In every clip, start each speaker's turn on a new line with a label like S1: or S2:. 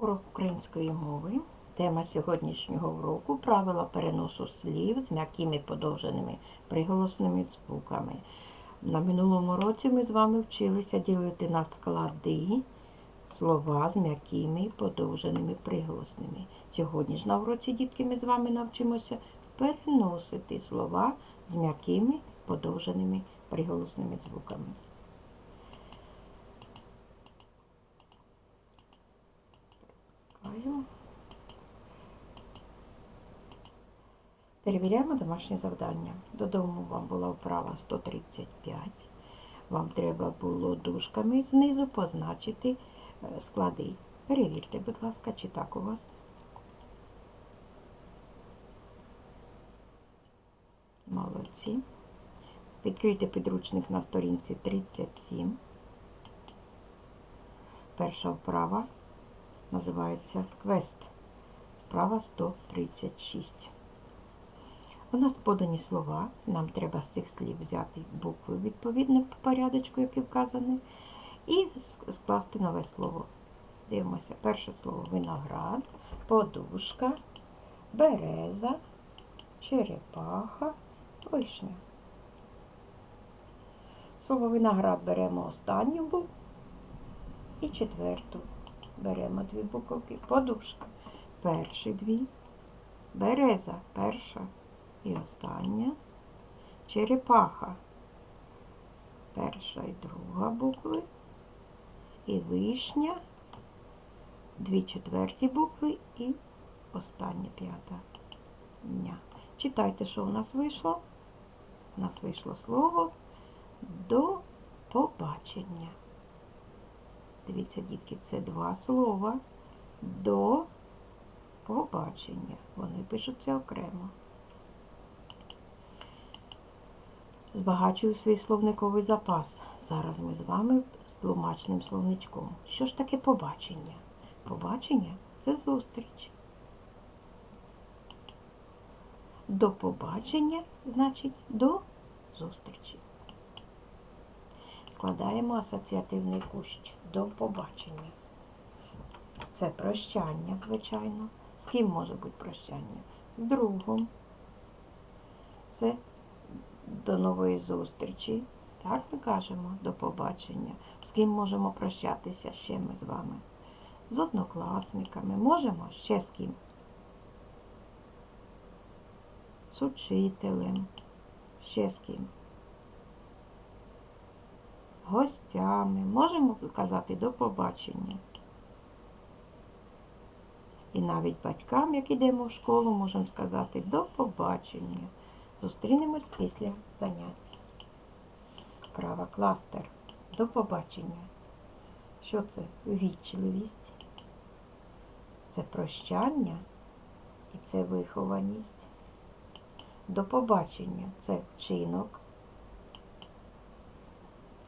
S1: Урок української мови. Тема сьогоднішнього уроку правила переносу слів з м'якими подовженими приголосними звуками. На минулому році ми з вами вчилися ділити на склади слова з м'якими подовженими приголосними. Сьогодні ж на уроці, дітки, ми з вами навчимося переносити слова з м'якими подовженими приголосними звуками. Перевіряємо домашнє завдання. Додому вам була вправа 135. Вам треба було дужками знизу позначити е, склади. Перевірте, будь ласка, чи так у вас. Молодці. Відкрийте підручник на сторінці 37. Перша вправа називається квест. Вправа 136. У нас подані слова. Нам треба з цих слів взяти букви відповідно по порядочку, який вказаний, і скласти нове слово. Дивимося, перше слово виноград, подушка, береза, черепаха, вишня. Слово виноград беремо останню букву і четверту. Беремо дві буковки. Подушка. Перші дві. Береза перша і остання. Черепаха. Перша і друга букви. І вишня. Дві четверті букви і остання п'ята. Ня. Читайте, що у нас вийшло. У нас вийшло слово до побачення. Дивіться, дітки, це два слова до побачення. Вони пишуться окремо. Збагачую свій словниковий запас. Зараз ми з вами з тлумачним словничком. Що ж таке побачення? Побачення це зустріч. До побачення значить до зустрічі. Складаємо асоціативний кущ до побачення. Це прощання, звичайно. З ким може бути прощання? З другом. Це до нової зустрічі. Так ми кажемо до побачення. З ким можемо прощатися ще ми з вами? З однокласниками. Можемо ще з ким? З учителем. Ще з ким? Гостями. Можемо казати до побачення. І навіть батькам, як йдемо в школу, можемо сказати до побачення. Зустрінемось після занять. Права кластер. До побачення. Що це? Ввічливість. Це прощання і це вихованість. До побачення це вчинок,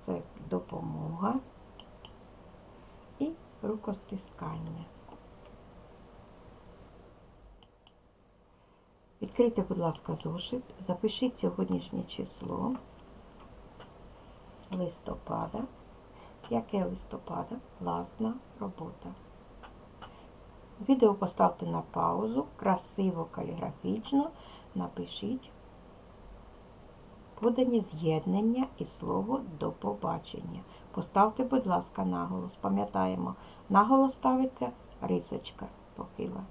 S1: це допомога і рукостискання. Відкрийте, будь ласка, зошит, запишіть сьогоднішнє число листопада. Яке листопада? Класна робота. Відео поставте на паузу, красиво, каліграфічно напишіть подані з'єднання і слово до побачення. Поставте, будь ласка, наголос. Пам'ятаємо, наголос ставиться рисочка похила.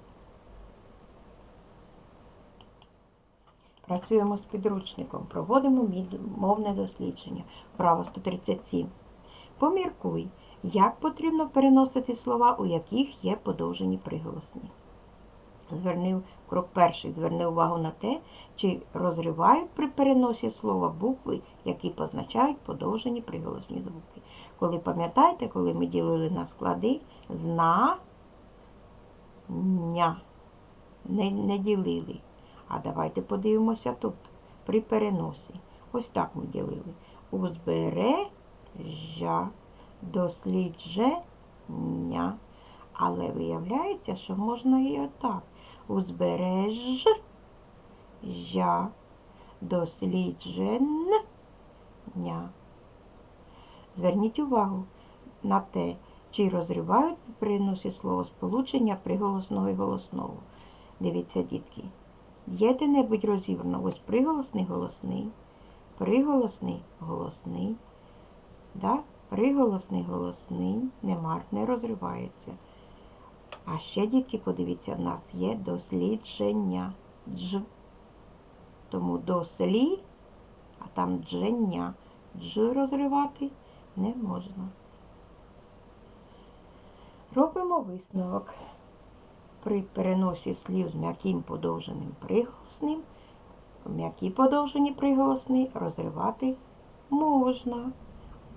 S1: Працюємо з підручником, проводимо мовне дослідження. Право 137. Поміркуй, як потрібно переносити слова, у яких є подовжені приголосні. Звернив крок перший, зверни увагу на те, чи розривають при переносі слова букви, які позначають подовжені приголосні звуки. Коли пам'ятаєте, коли ми ділили на склади, зна, ня, не, не ділили. А давайте подивимося тут, при переносі. Ось так ми ділили. Узбережжя, дослідження. Але виявляється, що можна і отак. Узбережжя, дослідження. Зверніть увагу на те, чи розривають при переносі словосполучення приголосного і голосного. Дивіться, дітки. Є де-небудь розібрано ось приголосний голосний, приголосний голосний. Да? Приголосний голосний, нема, не розривається. А ще, дітки, подивіться, в нас є дослідження дж. Тому дослі, а там дження. Дж розривати не можна. Робимо висновок. При переносі слів з м'яким подовженим приголосним, м'які подовжені приголосні розривати можна.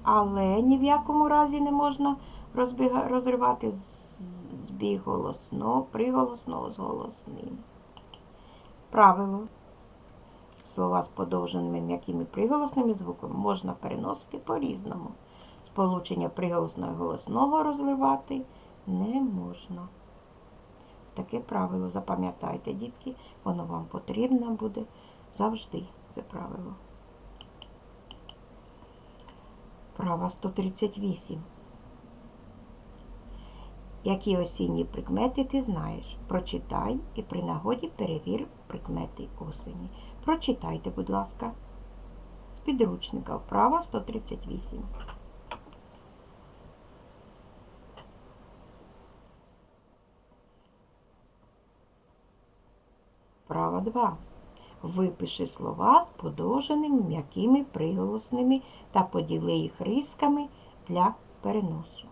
S1: Але ні в якому разі не можна розбіга- розривати збіг голосного, приголосного з голосним. Правило. Слова з подовженими м'якими приголосними звуками можна переносити по-різному. Сполучення приголосного і голосного розривати не можна. Таке правило запам'ятайте, дітки, воно вам потрібно буде завжди це правило. Права 138. Які осінні прикмети ти знаєш? Прочитай і при нагоді перевір прикмети осені. Прочитайте, будь ласка, з підручника вправа 138. Права 2. Випиши слова з подовженими м'якими приголосними та поділи їх рисками для переносу.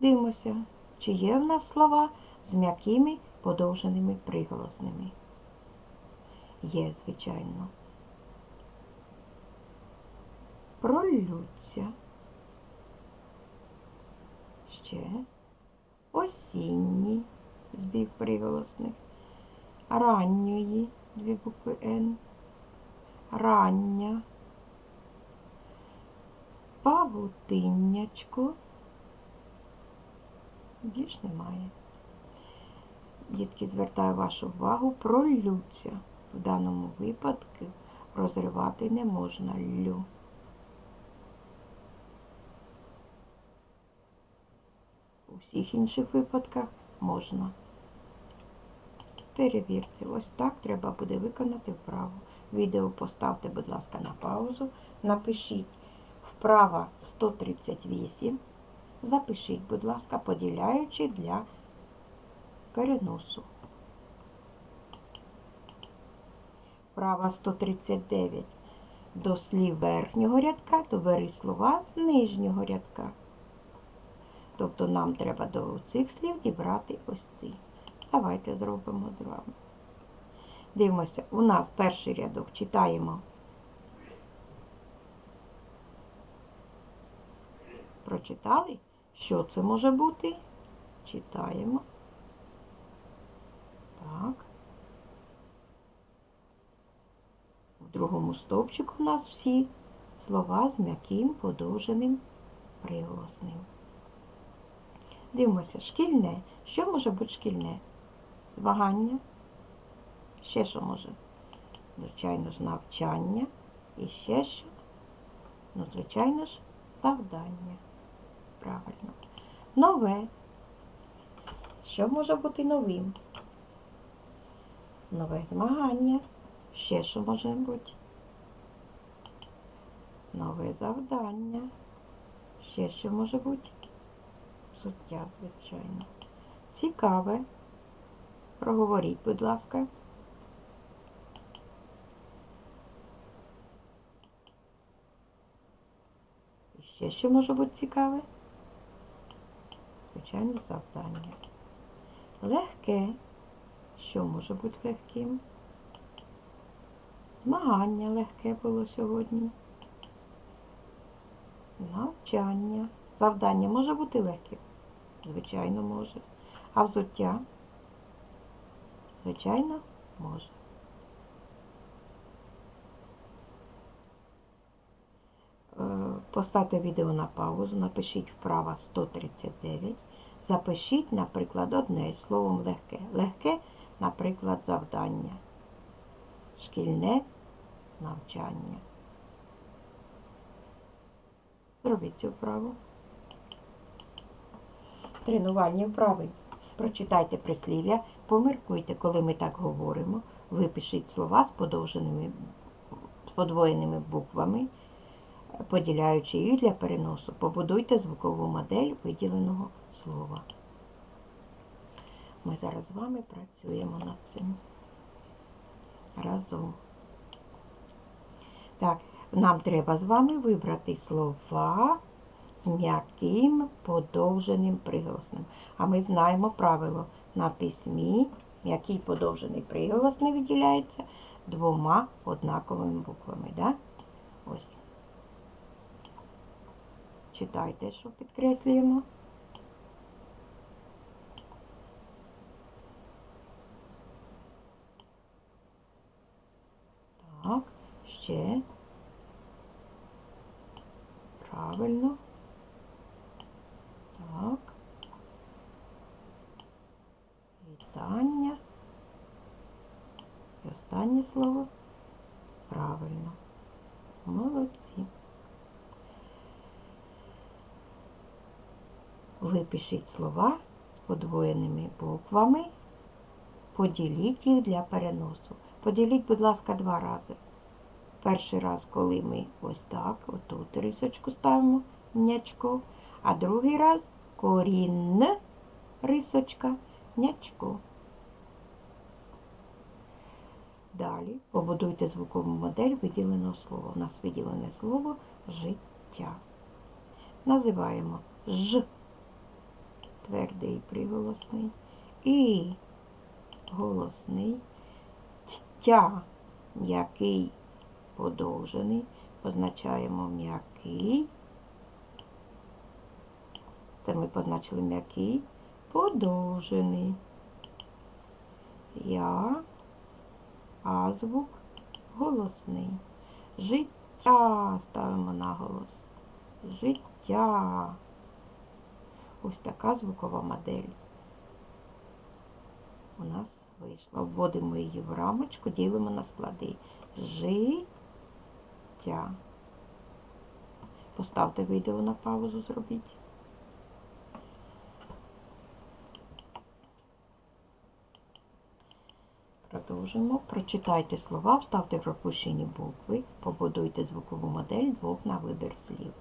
S1: Дивимося, чи є в нас слова з м'якими подовженими приголосними. Є, звичайно. Пролються. Ще осінні збіг приголосних, ранньої дві букви Н, рання, павутиннячко. Більш немає. Дітки, звертаю вашу увагу, пролються. В даному випадку розривати не можна лю. У всіх інших випадках можна. Перевірте. Ось так треба буде виконати вправу. Відео поставте, будь ласка, на паузу. Напишіть вправа 138. Запишіть, будь ласка, поділяючи для переносу. Вправа 139. До слів верхнього рядка добери слова з нижнього рядка. Тобто нам треба до цих слів дібрати ось ці. Давайте зробимо з вами. Дивимося, у нас перший рядок читаємо. Прочитали? Що це може бути? Читаємо. Так. В другому стовпчику у нас всі слова з м'яким подовженим приголосним. Дивимося, шкільне. Що може бути шкільне? Змагання. Ще що може? Звичайно ж, навчання. І ще що? Ну, звичайно ж, завдання. Правильно. Нове. Що може бути новим? Нове змагання. Ще що може бути? Нове завдання. Ще що може бути? Суття, звичайно. Цікаве. Проговоріть, будь ласка. І ще що може бути цікаве? Звичайно, завдання. Легке. Що може бути легким? Змагання легке було сьогодні. Навчання. Завдання може бути легким? Звичайно, може. А взуття? Звичайно, може. Е, Поставте відео на паузу, напишіть вправа 139. Запишіть, наприклад, одне словом легке. Легке, наприклад, завдання. Шкільне навчання. Зробіть цю вправу. Тренувальні вправи. Прочитайте прислів'я, поміркуйте, коли ми так говоримо. Випишіть слова з подовженими, з подвоєними буквами, поділяючи їх для переносу. Побудуйте звукову модель виділеного слова. Ми зараз з вами працюємо над цим разом. Так, нам треба з вами вибрати слова з м'яким подовженим приголосним. А ми знаємо правило на письмі м'який подовжений приголосний виділяється двома однаковими буквами. Да? Ось. Читайте, що підкреслюємо. Так, ще. Правильно. Так. Вітання. Слово. Правильно. Молодці. Випишіть слова з подвоєними буквами. Поділіть їх для переносу. Поділіть, будь ласка, два рази. Перший раз, коли ми ось так, отут рисочку ставимо нячко, а другий раз корінь рисочка, нячко. Далі побудуйте звукову модель виділеного слова. У нас виділене слово життя. Називаємо ж твердий приголосний і голосний, тя м'який подовжений, позначаємо м'який. Це ми позначили м'який, подовжений. Я, а звук голосний. Життя ставимо наголос. Життя. Ось така звукова модель у нас вийшла. Вводимо її в рамочку, ділимо на склади. Життя. Поставте відео на паузу, зробіть. Продовжимо. Прочитайте слова, вставте пропущені букви, побудуйте звукову модель двох на вибір слів.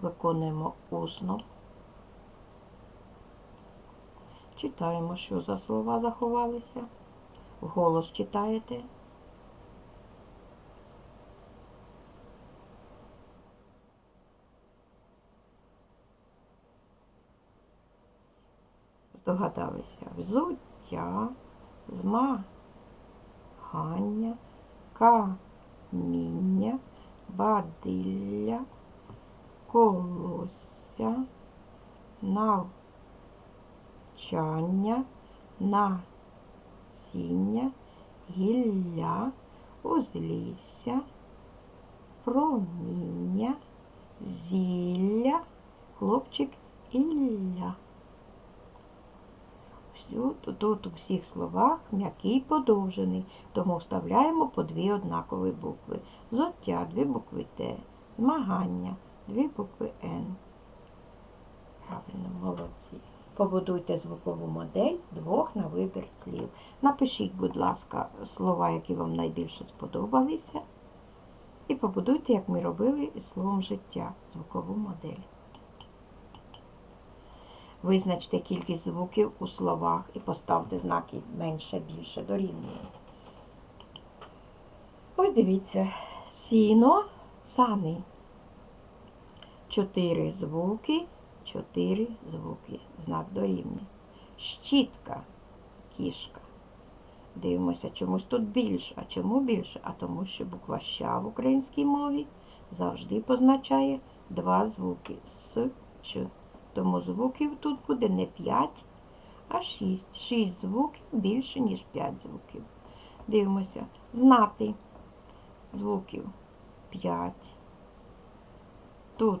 S1: Виконуємо усно. Читаємо, що за слова заховалися. Вголос читаєте. Здогадалися. Взуття, змагання, каміння, бадилля, колосся, навчання, насіння, гілля, узлісся, проміння, зілля, хлопчик Ілля. Тут у всіх словах м'який подовжений, тому вставляємо по дві однакові букви. Взуття дві букви Т, змагання дві букви Н. Правильно, молодці. Побудуйте звукову модель двох на вибір слів. Напишіть, будь ласка, слова, які вам найбільше сподобалися. І побудуйте, як ми робили із словом життя, звукову модель. Визначте кількість звуків у словах і поставте знаки менше, більше дорівнює. Ось дивіться, сіно, сани. Чотири звуки, чотири звуки. Знак дорівнює. Щітка, кішка. Дивимося, чомусь тут більше. А чому більше? А тому, що буква ща в українській мові завжди позначає два звуки с, ч. Тому звуків тут буде не 5, а 6. 6 звуків більше, ніж 5 звуків. Дивимося. Знати звуків 5. Тут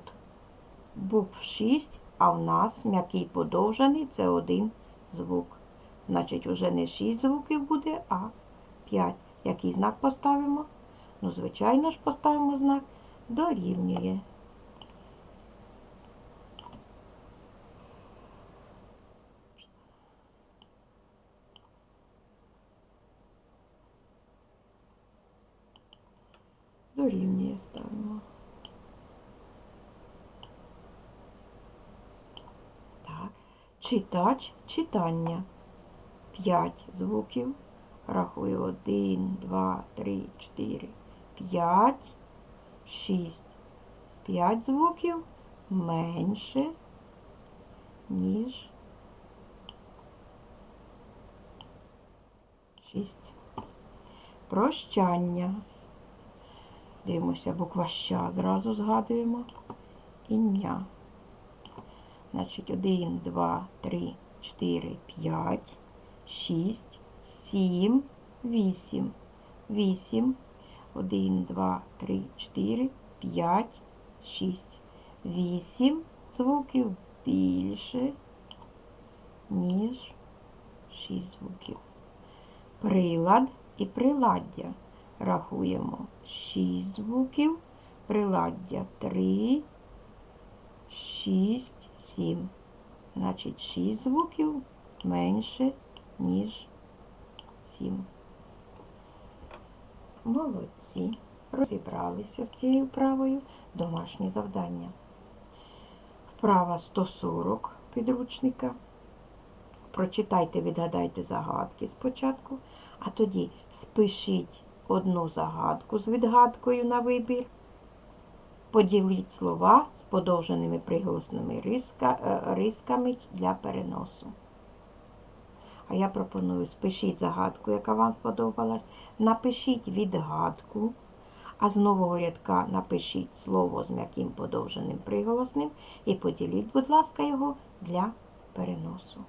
S1: букв 6, а в нас м'який подовжений це один звук. Значить, вже не 6 звуків буде, а 5. Який знак поставимо? Ну, звичайно ж, поставимо знак дорівнює. Дорівнює ставимо. Так. Читач читання. П'ять звуків. Рахую один, два, три, чотири, п'ять, шість. П'ять звуків менше, ніж шість. Прощання. Дивимося, буква ща зразу згадуємо. Іння. Значить, 1, 2, 3, 4, 5, 6, 7, 8. 8. 1, 2, 3, 4, 5, 6. 8 звуків більше, ніж 6 звуків. Прилад і приладдя. Рахуємо 6 звуків, приладдя 3, 6, 7. Значить, 6 звуків менше, ніж 7. Молодці. Розібралися з цією вправою домашнє завдання. Вправа 140 підручника. Прочитайте, відгадайте загадки спочатку, а тоді спишіть одну загадку з відгадкою на вибір. Поділіть слова з подовженими приголосними риска, е, рисками для переносу. А я пропоную спишіть загадку, яка вам сподобалась. Напишіть відгадку, а з нового рядка напишіть слово з м'яким подовженим приголосним і поділіть, будь ласка, його для переносу.